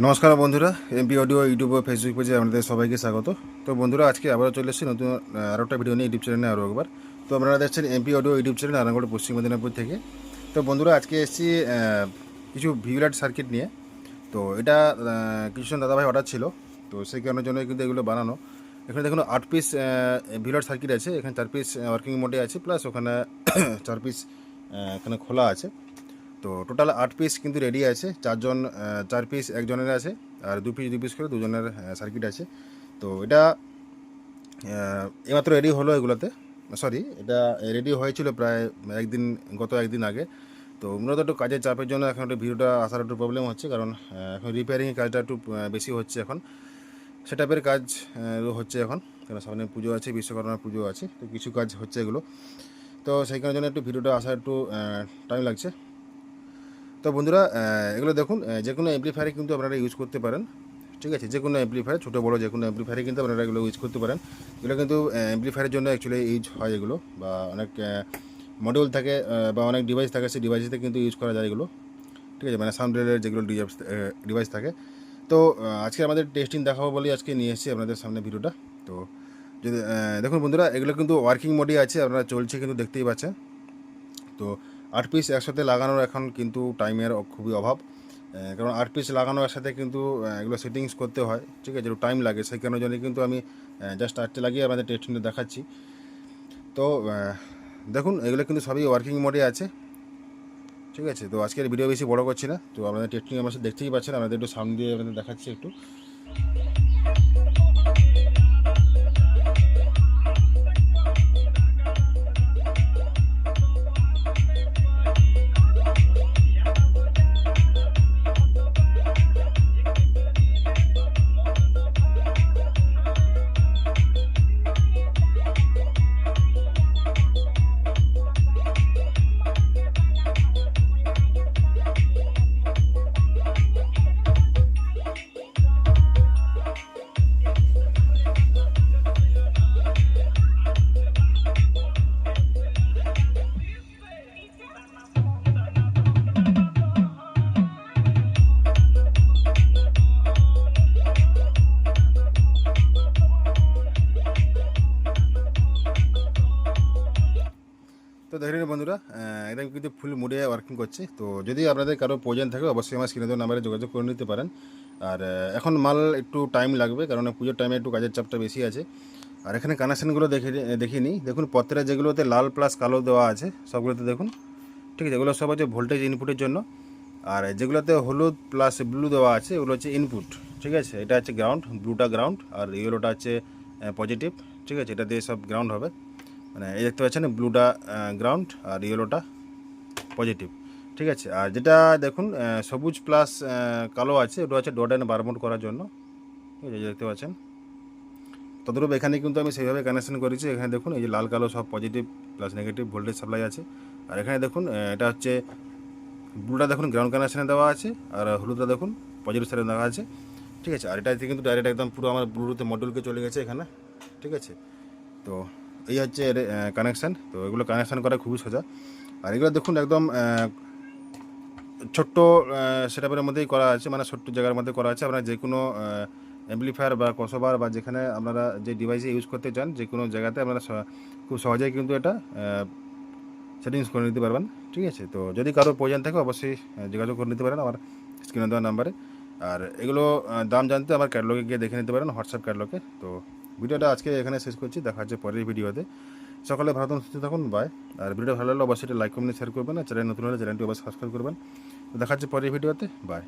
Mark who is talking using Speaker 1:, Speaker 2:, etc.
Speaker 1: নমস্কার বন্ধুরা MP audio YouTube ও ফেসবুক পেজে আপনাদের সবাইকে স্বাগত। তো বন্ধুরা, আজকে আবারও চলে এসেছি নতুন আরও একটা ভিডিও নিয়ে ইউটিউব চ্যানেলে আরও একবার। তো আপনারা দেখছেন MP audio YouTube channel Aramgarh Paschim Medinipur থেকে। তো বন্ধুরা, আজকে এসেছি কিছু ভিউলাইট সার্কিট নিয়ে। তো এটা কিছুজন দাদাভাই অর্ডার ছিল। তো সেই কারণের জন্য কিন্তু এগুলো বানানো। এখানে দেখুন, আট পিস ভিউলাইট সার্কিট আছে। এখানে চার পিস ওয়ার্কিং মোডে আছে। প্লাস ওখানে, চার পিস এখানে খোলা আছে। তো টোটাল আট পিস কিন্তু রেডি আছে। চারজন চার পিস একজনের আছে, আর দু পিস দু পিস করে দুজনের সার্কিট আছে। তো এটা এইমাত্র রেডি হলো এগুলোতে। সরি এটা রেডি হয়েছিল প্রায় একদিন, গত একদিন আগে। তো মূলত একটু কাজের চাপের জন্য এখন একটু ভিডিওটা আসার একটু প্রবলেম হচ্ছে, কারণ এখন রিপেয়ারিংয়ের কাজটা একটু বেশি হচ্ছে এখন। সেটাপের কাজ হচ্ছে এখন। কারণ সামনে পুজো আছে, বিশ্বকর্মা পুজো আছে, তো কিছু কাজ হচ্ছে এগুলো। তো সেই কারণের জন্য একটু ভিডিওটা আসার একটু টাইম লাগছে। তো বন্ধুরা এগুলো দেখুন যে কোনো অ্যাম্পলিফায়ারে কিন্তু আপনারা ইউজ করতে পারেন, ঠিক আছে? যে কোনো অ্যাম্পলিফায়ার ছোটো, বড়ো যে কোনো অ্যাম্পলিফায়ারে কিন্তু আপনারা এগুলো ইউজ করতে পারেন। এগুলো কিন্তু অ্যাম্পলিফায়ারের জন্য অ্যাকচুয়ালি ইউজ হয় এগুলো, বা অনেক মডিউল থাকে বা অনেক ডিভাইস থাকে, সেই ডিভাইসে কিন্তু ইউজ করা যায় এগুলো, ঠিক আছে? মানে সাউন্ড রিলের যেগুলো ডিভাইস থাকে। তো আজকে আমাদের টেস্টিং দেখাবো বলে আজকে নিয়ে এসেছি আপনাদের সামনে ভিডিওটা। তো, যদি দেখুন বন্ধুরা, এগুলো কিন্তু ওয়ার্কিং মোডে আছে, আপনারা চলছে কিন্তু দেখতেই পাচ্ছেন। তো আট পিস একসাথে লাগানোর এখন কিন্তু টাইমের খুবই অভাব। কারণ আট পিস লাগানোর একসাথে কিন্তু এগুলো সেটিংস করতে হয়, ঠিক আছে টাইম লাগে। সেই কারণের জন্য কিন্তু আমি জাস্ট আটটা লাগিয়ে আমাদের টেস্টিংটা দেখাচ্ছি। তো দেখুন, এগুলো কিন্তু সবই ওয়ার্কিং মোডে আছে, ঠিক আছে। তো আজকের ভিডিও বেশি বড় করছি না। তো আপনাদের টেস্টিং আমার দেখতেই পাচ্ছেন আমাদের একটু সামনে দিয়ে আপনাদের দেখাচ্ছি একটু। দেখে নিন বন্ধুরা। একদম কিন্তু ফুল মুডে ওয়ার্কিং করছে। তো যদি আপনাদের কারও প্রয়োজন থাকে, অবশ্যই আমার স্ক্রিনে নাম্বারে যোগাযোগ করে নিতে পারেন। আর এখন মাল একটু টাইম লাগবে, কারণ পুজোর টাইমে একটু কাজের চাপটা বেশি আছে। আর এখানে কানেকশানগুলো দেখে দেখিয়ে নিই। দেখুন, পত্রের যেগুলোতে লাল প্লাস কালো দেওয়া আছে, সবগুলোতে দেখুন। ঠিক আছে, এগুলো সব হচ্ছে ভোল্টেজ ইনপুটের জন্য। আর যেগুলোতে হলুদ প্লাস ব্লু দেওয়া আছে, ওগুলো হচ্ছে ইনপুট ঠিক আছে, এটা হচ্ছে গ্রাউন্ড ব্লুটা গ্রাউন্ড আর ইয়েলোটা হচ্ছে পজিটিভ ঠিক আছে, এটা দিয়ে সব গ্রাউন্ড হবে। মানে এই দেখতে পাচ্ছেন, ব্লুটা গ্রাউন্ড আর ইয়েলোটা পজিটিভ ঠিক আছে? আর যেটা দেখুন সবুজ প্লাস কালো আছে, ওটা হচ্ছে ডট অ্যান্ড বারমোড করার জন্য। ঠিক আছে দেখতে পাচ্ছেন। তদ্রূপ এখানে কিন্তু আমি সেইভাবে কানেকশন করেছি। এখানে দেখুন, এই যে লাল, কালো সব positive plus negative voltage supply আছে। আর এখানে দেখুন এটা হচ্ছে, ব্লুটা দেখুন গ্রাউন্ড কানেকশানে দেওয়া আছে, আর হলুদটা দেখুন পজিটিভ সাইডে দেওয়া আছে। ঠিক আছে? আর এটা কিন্তু ডাইরেক্ট একদম পুরো আমার ব্লুটুথে মডিউলকে চলে গেছে এখানে। ঠিক আছে? তো এই হচ্ছে এর কানেকশান তো এগুলো কানেকশান করা খুবই সোজা। আর এগুলো দেখুন একদম ছোট্ট সেটআপের মধ্যেই করা আছে মানে ছোট্ট জায়গার মধ্যে করা আছে। আপনারা যে কোনো অ্যাম্পলিফায়ার বা কসবার বা যেখানে আপনারা যে ডিভাইসে ইউজ করতে চান যে কোনো জায়গাতে আপনারা খুব সহজেই কিন্তু এটা সেটিংস করে নিতে পারবেন। ঠিক আছে? তো যদি কারও প্রয়োজন থাকে, অবশ্যই যোগাযোগ করে নিতে পারেন আমার স্ক্রিনে দেওয়া নাম্বারে আর এগুলো দাম জানতে আমার ক্যাটলগে গিয়ে দেখে নিতে পারেন হোয়াটসঅ্যাপ ক্যাটলগে তো ভিডিওটা আজকে এখানে শেষ করছি। দেখা হচ্ছে পরের ভিডিওতে। সকালে ভালো সুস্থ থাকুন বাই আর ভিডিওটা ভালো লাগলে অবশ্যই লাইক কমেন্ট শেয়ার করবেন। আর চ্যানেল নতুন হলে চ্যানেলটি অবশ্যই সাবস্ক্রাইব করবেন। দেখা হচ্ছে পরের ভিডিওতে বাই